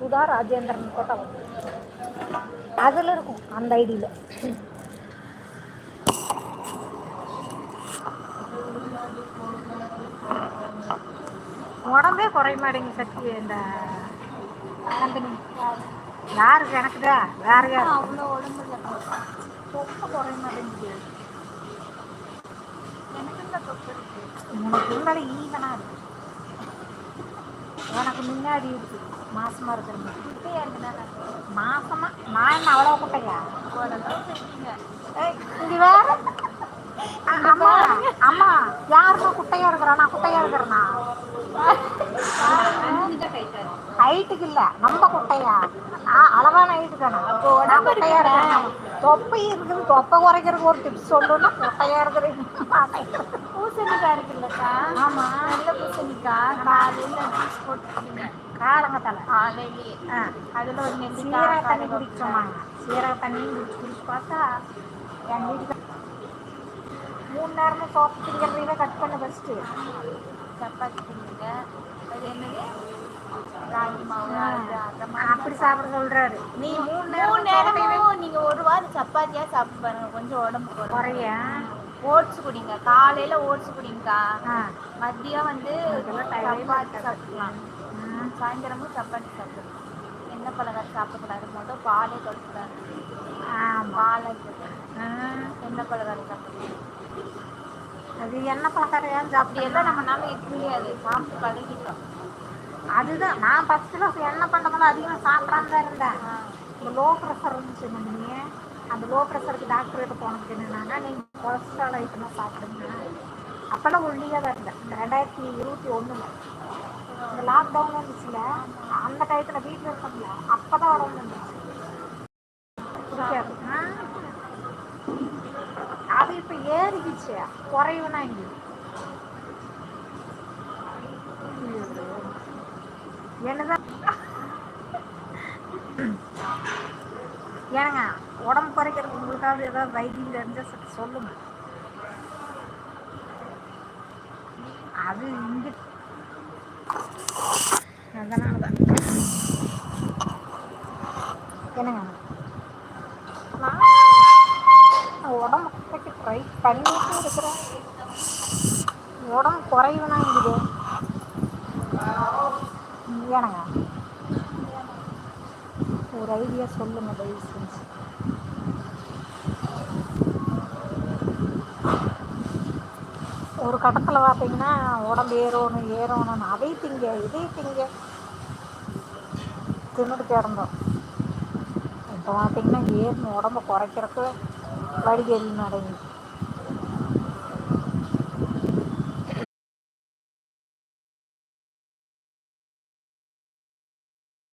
Sudha Rajendran photo அதில் இருக்கும் அந்த ஐடியில். உடம்பே குறைய மாட்டேங்குது சக்தி இந்த நந்தினி. யாருக்கு எனக்குதா வேற யார்? அவ்வளோ உடம்பு ரொம்ப குறைய மாட்டேங்குது. எனக்கு இந்த தொப்பு இருக்கு? உனக்கு இருந்தாலும் ஈவனாக இருக்கு. எனக்கு முன்னாடி இருக்கு. மாசமா இருக்கிறது குட்டையா இருக்குண்ணா மாசமா? நான் என்ன அவ்வளோ குட்டையா இங்க வேற அம்மா அம்மா யாருமா குட்டையா இருக்கிறா நான் குட்டையா இருக்கிறேனா? ஹைட்டுக்கு இல்ல. நம்ம குட்டையா? அளவான ஹைட்டு தானே. நான் குட்டையா இருக்கிறேன். தொப்பை இருக்குது. தொப்பை குறைக்கிறதுக்கு ஒரு டிப்ஸ் சொல்லணும்னா குட்டையா இருக்கிறேன் பூசணிக்காய் இருக்குல்லக்கா. ஆமா. நல்ல பூசணிக்காய். காலையில் ஜூஸ் போட்டுக்கிங்க. காலங்கத்தலை காலையிலேயே அதில் ஒரு சீரக நெல்லிக்காய் தண்ணி குடிக்க சொன்னாங்க சீரக தண்ணி குடிச்சு குடிச்சு பார்த்தா என் வீட்டுக்கு மூணு நேரமும் சோப்பு குடிக்கிறதையே கட் பண்ண ஃபஸ்ட்டு சப்பாத்தி தின்னுங்க. அது என்னது? ராகி மாவு அப்படி சாப்பிட சொல்றாரு. நீ மூணு மூணு நேரம் நேரமும் நீங்க ஒரு வாரம் சப்பாத்தியா சாப்பிட்டு பாருங்க. கொஞ்சம் உடம்பு குறைய. ஓட்ஸ் குடிங்க. காலையில ஓட்ஸ் குடிங்கக்கா மதியம் வந்து சப்பாத்தி. சாப்பிடலாம். சாயந்தரமும் சப்பாத்தி சாப்பிடலாம் எண்ணெய் பலகாரம் சாப்பிடக்கூடாது? மட்டும் பாலே தொடுக்கூடாது பாலை எண்ணெய் பலகாரம் சாப்பிடலாம் அது என்ன பலகாரம் ஏன் எல்லாம் நம்மளால முடியாது சாப்பிட்டு பழகிட்டோம். அதுதான். நான் ஃபஸ்ட்டில் என்ன பண்ணுறதுல அதிகமாக சாப்பிடாம தான் இருந்தேன். இந்த லோ ப்ரெஷர் இருந்துச்சு நம்ம அந்த லோ ப்ரெஷருக்கு டாக்டர் கிட்ட போனதுக்கு என்னன்னா நீங்கள் கொலஸ்ட்ரால் ஐட்டமாக சாப்பிடுங்க. அப்போல்லாம் ஒல்லியாக தான் இருந்தேன். ரெண்டாயிரத்தி இருபத்தி ஒன்றில் இந்த லாக்டவுன் வந்துச்சுல அந்த டயத்தில் வீட்டில் இருக்கோம்ல அப்போ தான் உடம்பு வந்துச்சு. பிடிக்காது அது இப்போ ஏறிக்கிச்சு. குறைவுனா இங்கே. என்னதான்? ஏனுங்க உடம்பு குறைக்கிறதுக்கு உங்களுக்காவது ஏதாவது வைத்தியம் தெரிஞ்சா சொல்லுங்க. அது இங்கே அதனால தான் என்னங்க? நான் உடம்பு ட்ரை பண்ணிட்டு இருக்கிறேன். உடம்பு குறைவுனா இருக்குது என்னங்க ஒரு ஐடியா சொல்லுங்க தயவு செஞ்சு. ஒரு கட்டத்தில் பார்த்தீங்கன்னா உடம்பு ஏறணும் ஏறணும்னு அதை திங்க இதை திங்க. தின்னுட்டு கிடந்தோம். இப்போ பார்த்தீங்கன்னா ஏறணும் உடம்ப குறைக்கிறதுக்கு வடிகல் நடங்குது